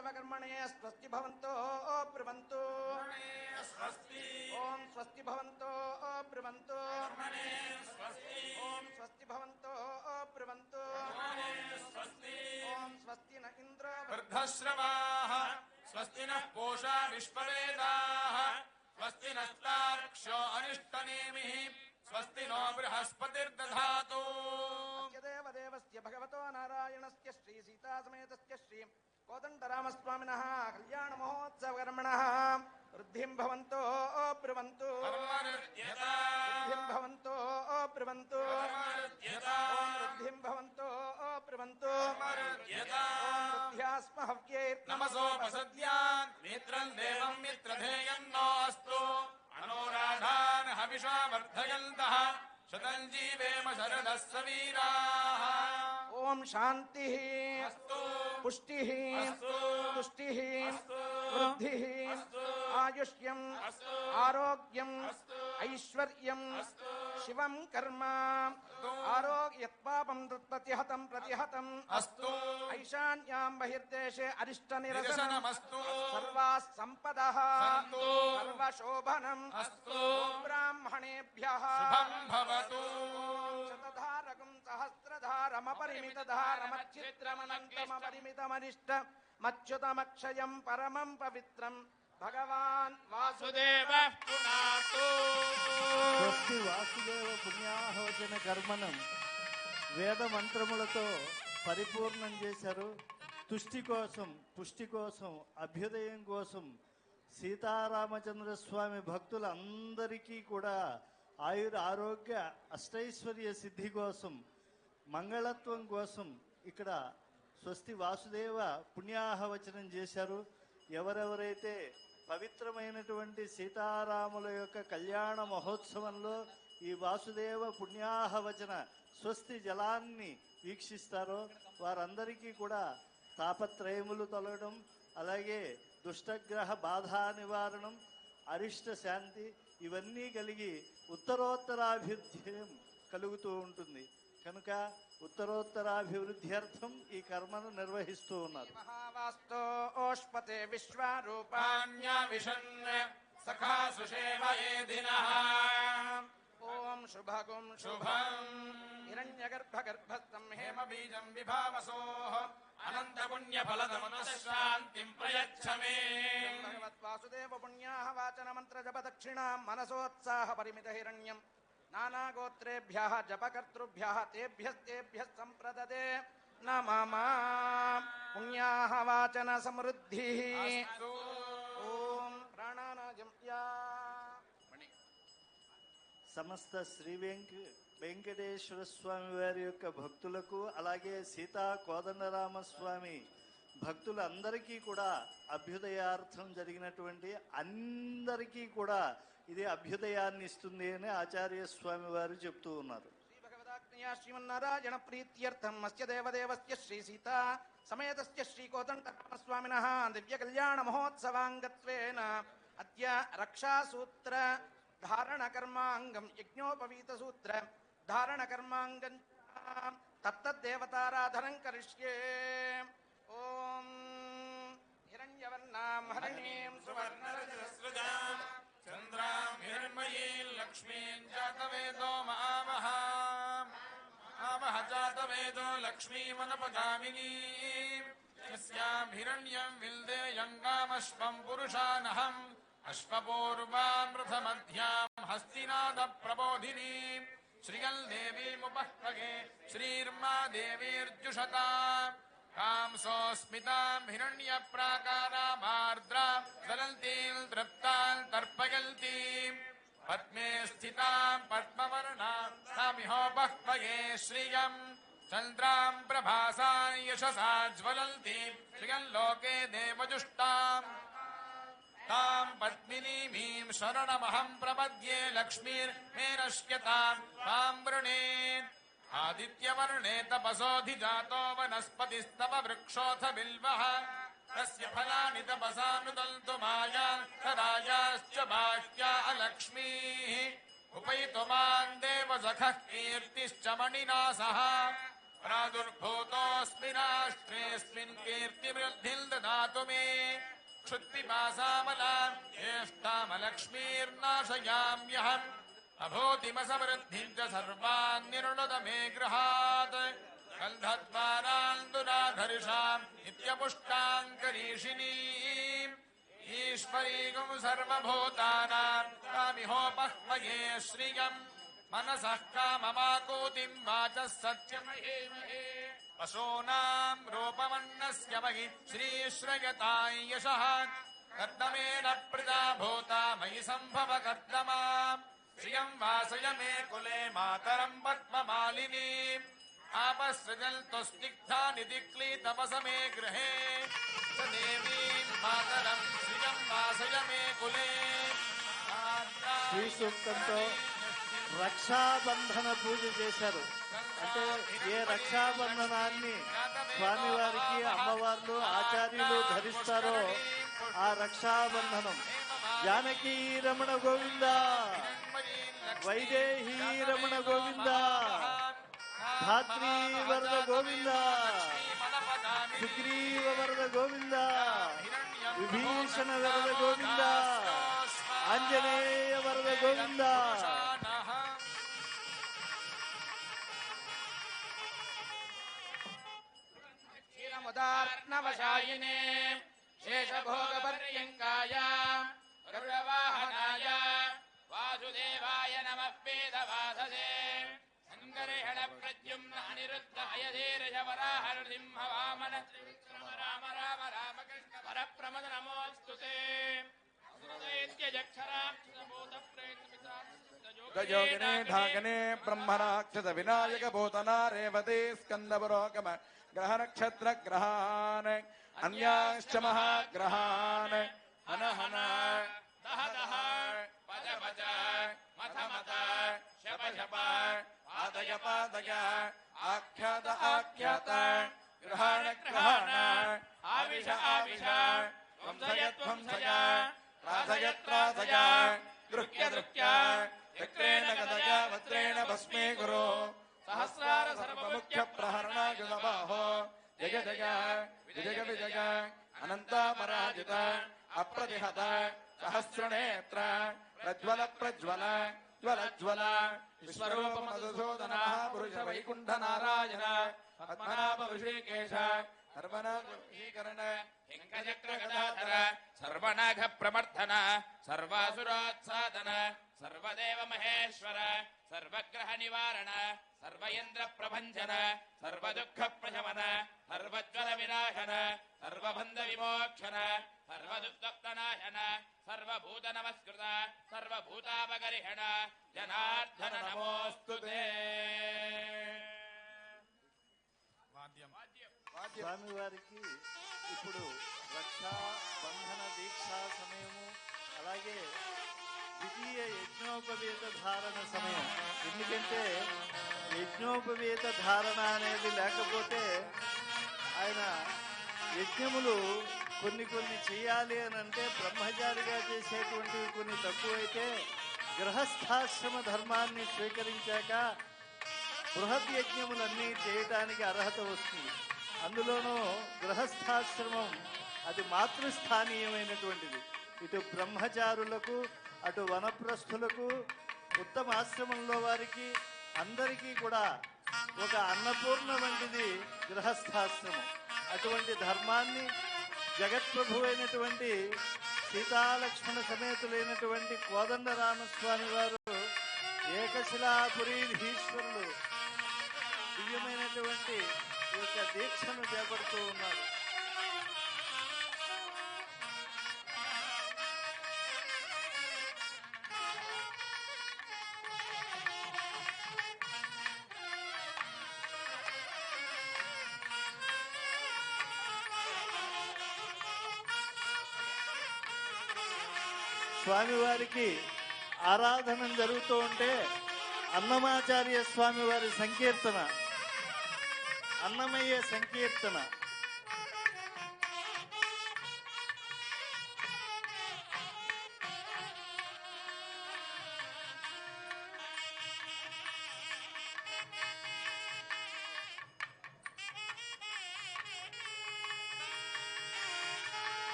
सर्वकर्मणे स्वस्ति भवन्तो ब्रुवन्तु। ॐ स्वस्ति भवन्तो ब्रुवन्तु। ॐ स्वस्ति भवन्तो ब्रुवन्तु। ॐ स्वस्ति न इन्द्र। वृद्धश्रवाः स्वस्ति नः पोषा विश्ववेदाः स्वस्ति नस्तार्क्ष्यो अनिष्टनेमिः। स्वस्ति नो बृहस्पतिर्दधातु। देवदेवस्य भगवतो नारायणस्य श्रीसीतासमेतस्य श्री कोदण्डरामस्वामिनः कल्याणमहोत्सवकर्मणः। वृद्धिं भवन्तो ब्रुवन्तु। वृद्धिं भवन्तो ब्रुवन्तु। वृद्धिं भवन्तो ब्रुवन्तु। वृद्ध्यास्महव्यैर्नमसोपसद्यान् मित्रम् देवम् मित्रधेयम् नोऽस्तु अनोराधान् हविषा वर्धयन्तः सवीराः ॐ शान्तिः। अस्तु। पुष्टिः तुष्टिः वृद्धिः आयुष्यम आरोग्यम ऐश्वर्य शिवम् कर्म आरोग्यत्पापम् प्रतिहतम् प्रतिहतम् अस्तु। बहिर्देशे अरिष्टनिरसनमस्तु अस्तु। ब्राह्मणेभ्यः। भवतु। అస్తు శివం కర్మ ఆరోగ్యత్పాపం ప్రతిహతం మచ్యుతమక్షయం పరమం పవిత్రం. భగవాన్ వాసుదేవ భక్తి వాసుదేవ పుణ్యాహోచన కర్మనం వేద మంత్రములతో పరిపూర్ణం చేశారు. తుష్టి కోసం పుష్టి కోసం అభ్యుదయం కోసం సీతారామచంద్ర స్వామి భక్తులందరికీ కూడా ఆయుర ఆరోగ్య అష్టైశ్వర్య సిద్ధి కోసం మంగళత్వం కోసం ఇక్కడ స్వస్తి వాసుదేవ పుణ్యాహవచనం చేశారు. ఎవరెవరైతే పవిత్రమైనటువంటి సీతారాముల యొక్క కళ్యాణ మహోత్సవంలో ఈ వాసుదేవ పుణ్యాహవచన స్వస్తి జలాన్ని వీక్షిస్తారో వారందరికీ కూడా తాపత్రయములు తొలగడం అలాగే దుష్టగ్రహ బాధా నివారణం అరిష్ట శాంతి ఇవన్నీ కలిగి ఉత్తరోత్తరాభివృద్ధి కలుగుతూ ఉంటుంది. కనుక ఉత్తరోత్తరాభివృద్ధ్యర్థం ఈ కర్మను నిర్వహిస్తూ ఉన్నారు. మహావాస్తో ఓష్పతే విశ్వరూప పాణ్యా విశన్ సఖా ఓం శుభగుం శుభం. హిరణ్యగర్భగర్భస్థం హేమ బీజం విభావసోః. అనంత పుణ్య ఫలదమన శాంతిం ప్రయచ్చ మే భగవద్వాసుదేవ పుణ్యాహ వాచన మంత్ర జప దక్షిణాం మనసోత్సాహ పరిమిత హిరణ్యం నానాగోత్రేభ్య జపకర్తృభ్య తేభ్యస్తేభ్య సంప్రదదే వెంకటేశ్వర స్వామి వారి యొక్క భక్తులకు అలాగే సీతా కోదండరామ స్వామి భక్తులందరికీ కూడా అభ్యుదయార్థం జరిగినటువంటి అందరికీ కూడా ఇది అభ్యుదయాన్ని ఇస్తుంది అని ఆచార్య స్వామి వారు చెప్తూ ఉన్నారు. శ్రీ శ్రీమన్నారాయణ ప్రీత్యర్థం అస్య దేవదేవస్య శ్రీ సీతా సమేతస్య శ్రీ కోదండరామస్వామినः దివ్య కళ్యాణ మహోత్సవాంగత్వేన అద్య రక్షాసూత్ర ధారణ కర్మాంగం యజ్ఞోపవీత సూత్ర धारण कर्मांग तत्तदेवताराधन करिष्ये। ओम हिरण्यवर्णाम हरिणीम सुवर्णरजसृजां चंद्राम हिरण्मयीं लक्ष्मीं जातवेदो मामः मामः जातवेदो लक्ष्मीमनपगामिनी यस्याम हिरण्यम विल्दे यंगाम अश्वम यङ्गामश्वं पुरुषानहम्, अश्वपूर्वामृतमध्यां हस्तिनादप्रबोधिनीम् श्रियल्देवीमुपह्वगे श्रीर्मा देवीर्जुषता कां सोऽस्मिताम् हिरण्य प्राकारा भाद्रा ज्वलन्तीम् तर्पयन्तीम् पद्मे स्थिताम् पद्मवर्णा स्वामिहोपहत्वये श्रियम् चन्द्राम् प्रभासा यशसा ज्वलन्तीम् श्रियल्लोके देवजुष्टाम्। ताम् पद्मिनीमीम् शरणमहम् प्रपद्ये लक्ष्मीर्मे नश्यताम् ताम् वृणे आदित्यवर्णे तपसोऽधिजातो वनस्पतिस्तव वृक्षोऽथ बिल्वः। तस्य फलानि तपसानुदन्तु माया राजाश्च बाह्या अलक्ष्मीः। उपयितुमान् माम् देव सखः कीर्तिश्च मणिना सह प्रादुर्भूतोऽस्मिन् आश्वेऽस्मिन् कीर्तिमिद्धिन्द ददातु मे। क्षुत्पिपासामलाम् ज्येष्ठामलक्ष्मीर्नाशयाम्यहम्। अभूतिमसमृद्धिम् च सर्वान् निर्णुत मे गृहात् गन्धद्वारान्दुराधर्षाम् नित्यपुष्टाङ्करीषिणीम्। ईश्वरीगुम् सर्वभूतानाम् कामिहोपह्वये श्रियम् मनसः काममाकूतिम् वाचः सत्यमहेमहे पशूना रूपमन्नस्य श्रीश्रयता यश। यशः प्रजा भूता मयि संभव कर्तमा श्रिय वासय मे कुले मातरम् पद्ममालिनीम् आपसृजन्तु स्निग्धानि तपस मे गृहे। स देवीम् श्रिय श्रियम् मे कुले। రక్షాబంధన పూజ చేశారు. అంటే ఏ రక్షాబంధనాన్ని స్వామివారికి అమ్మవార్లు ఆచార్యులు ధరిస్తారో ఆ రక్షాబంధనం. జానకి రమణ గోవింద వైదేహీ రమణ గోవింద ధాత్రీ వరద గోవింద సుగ్రీవ వరద గోవింద విభీషణ వరద గోవింద ఆంజనేయ వరద గోవింద यिने शेषभोगपर्यङ्काय रुषवाहनाय वासुदेवाय नमः वेद वासदे सङ्गर्षण प्रत्युम्न अनिरुद्ध अयधीरज वामन त्रिंश राम राम रामकृष्ण वर नमोऽस्तु ते। स्मृदैत्यजक्षरा योगिने ढाकने ब्रह्मराक्षस विनायक भूतना रेवती स्कंदपुरोगम ग्रह नक्षत्र ग्रहान अन्याश्च महाग्रहान। हन हन, दह दह, पज पज, मथ मथ, शप शप, पादय पादय, आख्यात आख्यात, ग्रहण ग्रहण, आविष आविष, ध्वंसय ध्वंसय त्रासय त्रासय दृक्य दृक्य। चक्रेण गदया वज्रेण भस्मे गुरो। सहस्रार सर्वमुख्य प्रहरणायुधबाहो जय जय विजय विजय अनन्तापराजित, अप्रतिहत, सहस्रनेत्र, प्रज्वल प्रज्वल, ज्वल ज्वल। विश्वरूप मधुसूदनः, पुरुष वैकुण्ठ नारायण, पद्मनाभ ऋषिकेश सर्वनाशीकरण हिङ्गचक्रगदाधर सर्वनाघ प्रमर्थन सर्वासुरात्सादन ప్రమర్ధన సర్వాసురోత్సాదన సర్వదేవ మహేశ్వర సర్వగ్రహ నివారణ సర్వయంత్ర ప్రభంజన సర్వదుఃఖ ప్రశమన సర్వజ్వర వినాశన సర్వబంధ విమోక్షణ సర్వదుస్తప్తనాశన సర్వభూత నమస్కృత సర్వభూతాపగరిహణ జనార్దన నమోస్తుతే స్వామివారికి ఇప్పుడు రక్షా బంధన దీక్షా సమయము అలాగే ద్వితీయ యజ్ఞోపవేత ధారణ సమయం. ఎందుకంటే యజ్ఞోపవేత ధారణ అనేది లేకపోతే ఆయన యజ్ఞములు కొన్ని కొన్ని చేయాలి అని అంటే బ్రహ్మచారిగా చేసేటువంటివి కొన్ని తక్కువైతే గృహస్థాశ్రమ ధర్మాన్ని స్వీకరించాక బృహత్ యజ్ఞములన్నీ చేయటానికి అర్హత వస్తుంది. అందులోనూ గృహస్థాశ్రమం అది మాతృస్థానీయమైనటువంటిది. ఇటు బ్రహ్మచారులకు అటు వనప్రస్థులకు ఉత్తమ ఆశ్రమంలో వారికి అందరికీ కూడా ఒక అన్నపూర్ణ వంటిది గృహస్థాశ్రమం. అటువంటి ధర్మాన్ని జగత్ప్రభు అయినటువంటి సీతాలక్ష్మణ సమేతులైనటువంటి కోదండరామస్వామి వారు ఏకశిలాపురీధీశ్వరులు దివ్యమైనటువంటి ఈ యొక్క దీక్షను చేపడుతూ ఉన్నారు. స్వామివారికి ఆరాధన జరుగుతూ ఉంటే అన్నమాచార్య స్వామివారి సంకీర్తన అన్నమయ్య సంకీర్తన.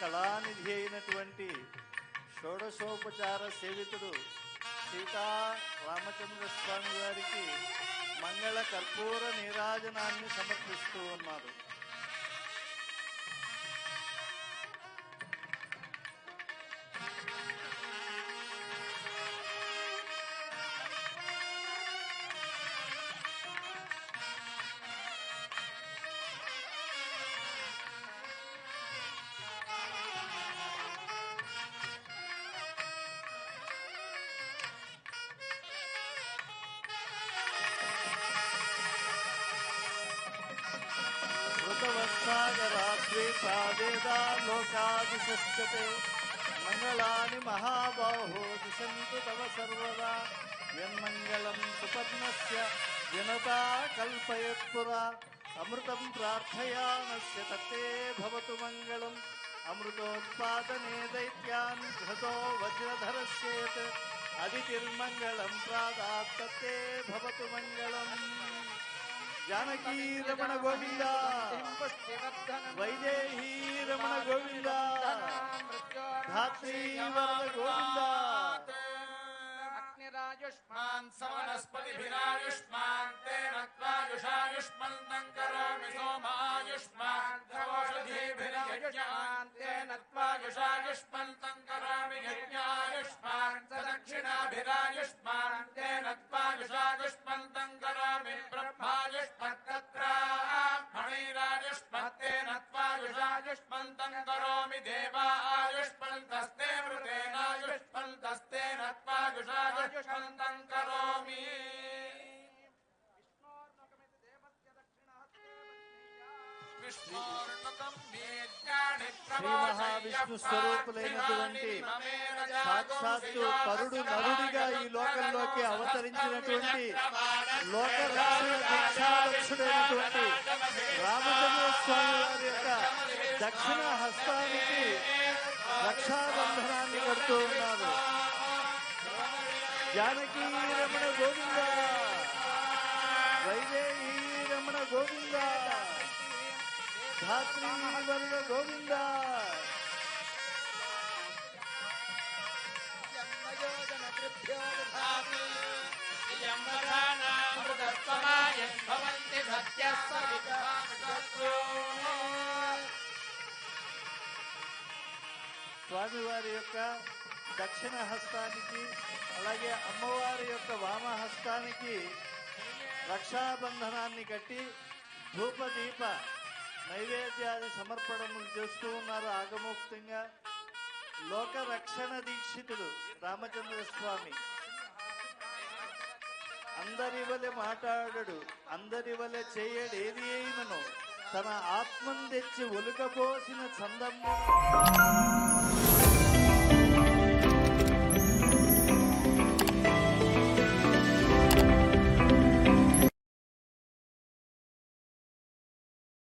కళానిధి అయినటువంటి షోడశోపచార సేవితుడు సీతా రామచంద్ర స్వామి వారికి మంగళ కర్పూర నీరాజనాన్ని సమర్పిస్తూ ఉన్నారు. सा वेदा लोकादिशस्यते मङ्गलानि महाबाहो दिशन्तु तव सर्वदा। यन्मङ्गलं सुपन्नस्य विनता कल्पयत्सरा अमृतं प्रार्थयामस्य तत्ते भवतु मङ्गलम्। अमृतोत्पादने दैत्यान् घृतो वज्रधरस्येत्। अदितिर्मङ्गलं प्रादात्तत्ते भवतु मङ्गलम्। जानकी रमण गोविंद। वैदेही रमण गोविंद। धात्री गोविंद। अग्निराजुष्मान् तेन त्वायुषायुष्मन्तं करोमि सोमायुष्मान्। द्रवौषधीभिरायुष्मान् तेन त्वायुषायुष्मन्तं युष्पस्तत्रा मणिरायुष्पते नत्वा युषायुष्पन्तं करोमि। देवायुष्पन्तस्ते मृतेनायुष्पन्तस्तेनत्वा युषा युष्पन्तं करोमि శ్రీ మహావిష్ణు స్వరూపులైనటువంటి సాక్షాత్తు పరుడు నరుడిగా ఈ లోకంలోకి అవతరించినటువంటి లోక రక్షణ దీక్షాదక్షుడైనటువంటి రామచంద్ర స్వామి వారి యొక్క దక్షిణ హస్తానికి రక్షాబంధనాన్ని కడుతూ ఉన్నారు. జానకీ రమణ గోవింద వైదేహీ రమణ గోవింద. ధాత్రీ గోవింద. భవంతి స్వామివారి యొక్క దక్షిణ హస్తానికి అలాగే అమ్మవారి యొక్క వామ హస్తానికి రక్షాబంధనాన్ని కట్టి ధూపదీప నైవేద్యాది సమర్పణములు చేస్తూ ఉన్నారు ఆగమోక్తంగా. లోక రక్షణ దీక్షితుడు రామచంద్ర స్వామి. అందరి వలె మాట్లాడడు అందరి వలె చేయడు ఏది అయినను తన ఆత్మను తెచ్చి ఒలుకపోసిన చందమ్మ